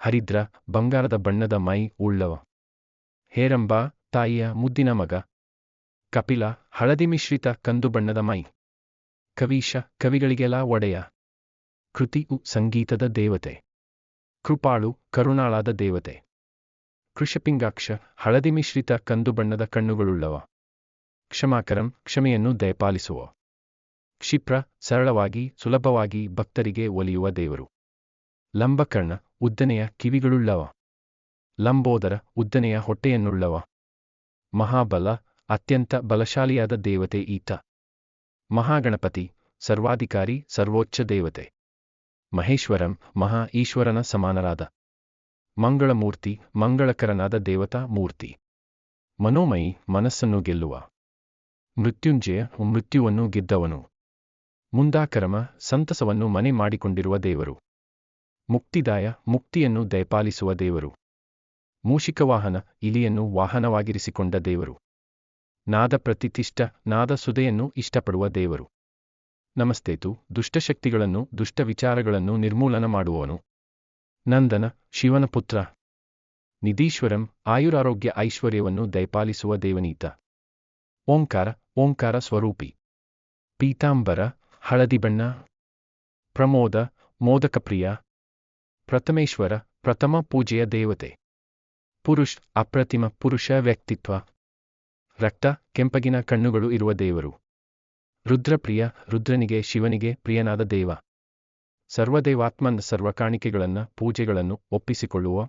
ಹರಿದ್ರ, ಬಂಗಾರದ ಬಣ್ಣದ ಮೈ ಉಳ್ಳವ. ಹೇರಂಬ, ತಾಯಿಯ ಮುದ್ದಿನ ಮಗ. ಕಪಿಲ, ಹಳದಿ ಮಿಶ್ರಿತ ಕಂದು ಬಣ್ಣದ ಮೈ. ಕವೀಶ, ಕವಿಗಳಿಗೆಲ್ಲ ಒಡೆಯ. ಕೃತಿಯು ಸಂಗೀತದ ದೇವತೆ. ಕೃಪಾಳು, ಕರುಣಾಳಾದ ದೇವತೆ. ಕೃಷಪಿಂಗಾಕ್ಷ, ಹಳದಿ ಮಿಶ್ರಿತ ಕಂದು ಬಣ್ಣದ ಕಣ್ಣುಗಳುಳ್ಳವ. ಕ್ಷಮಾಕರಂ, ಕ್ಷಮೆಯನ್ನು ದಯಪಾಲಿಸುವ. ಕ್ಷಿಪ್ರ, ಸರಳವಾಗಿ, ಸುಲಭವಾಗಿ ಭಕ್ತರಿಗೆ ಒಲಿಯುವ ದೇವರು. ಲಂಬಕರ್ಣ ಉದ್ದನೆಯ ಕಿವಿಗಳುಳ್ಳವ. ಲಂಬೋದರ ಉದ್ದನೆಯ ಹೊಟ್ಟೆಯನ್ನುಳ್ಳವ. ಮಹಾಬಲ ಅತ್ಯಂತ ಬಲಶಾಲಿಯಾದ ದೇವತೆ ಈತ. ಮಹಾಗಣಪತಿ ಸರ್ವಾಧಿಕಾರಿ ಸರ್ವೋಚ್ಚ ದೇವತೆ. ಮಹೇಶ್ವರಂ ಮಹಾ ಈಶ್ವರನ ಸಮಾನರಾದ. ಮಂಗಳಮೂರ್ತಿ ಮಂಗಳಕರನಾದ ದೇವತಾ ಮೂರ್ತಿ. ಮನೋಮಯಿ ಮನಸ್ಸನ್ನು ಗೆಲ್ಲುವ. ಮೃತ್ಯುಂಜಯ ಮೃತ್ಯುವನ್ನು ಗೆದ್ದವನು. ಮುಂದಾಕರಮ ಸಂತಸವನ್ನು ಮನೆ ಮಾಡಿಕೊಂಡಿರುವ ದೇವರು. ಮುಕ್ತಿದಾಯ, ಮುಕ್ತಿಯನ್ನು ದಯಪಾಲಿಸುವ ದೇವರು. ಮೂಷಿಕವಾಹನ, ಇಲಿಯನ್ನು ವಾಹನವಾಗಿರಿಸಿಕೊಂಡ ದೇವರು. ನಾದ ಪ್ರತಿತಿಷ್ಠ ನಾದ ಸುದೆಯನ್ನು ಇಷ್ಟಪಡುವ ದೇವರು. ನಮಸ್ತೇತು ದುಷ್ಟಶಕ್ತಿಗಳನ್ನು, ದುಷ್ಟ ವಿಚಾರಗಳನ್ನು ನಿರ್ಮೂಲನ ಮಾಡುವವನು. ನಂದನ, ಶಿವನ ಪುತ್ರ. ನಿಧೀಶ್ವರಂ, ಆಯುರಾರೋಗ್ಯ ಐಶ್ವರ್ಯವನ್ನು ದಯಪಾಲಿಸುವ ದೇವನೀತ. ಓಂಕಾರ ಓಂಕಾರ ಸ್ವರೂಪಿ. ಪೀತಾಂಬರ, ಹಳದಿ ಬಣ್ಣ. ಪ್ರಮೋದ, ಮೋದಕಪ್ರಿಯ. ಪ್ರಥಮೇಶ್ವರ ಪ್ರಥಮ ಪೂಜೆಯ ದೇವತೆ. ಪುರುಷ್ ಅಪ್ರತಿಮ ಪುರುಷ ವ್ಯಕ್ತಿತ್ವ. ರಕ್ತ ಕೆಂಪಗಿನ ಕಣ್ಣುಗಳು ಇರುವ ದೇವರು. ರುದ್ರಪ್ರಿಯ ರುದ್ರನಿಗೆ ಶಿವನಿಗೆ ಪ್ರಿಯನಾದ ದೇವ. ಸರ್ವದೇವಾತ್ಮನ ಸರ್ವ ಕಾಣಿಕೆಗಳನ್ನ ಪೂಜೆಗಳನ್ನು ಒಪ್ಪಿಸಿಕೊಳ್ಳುವ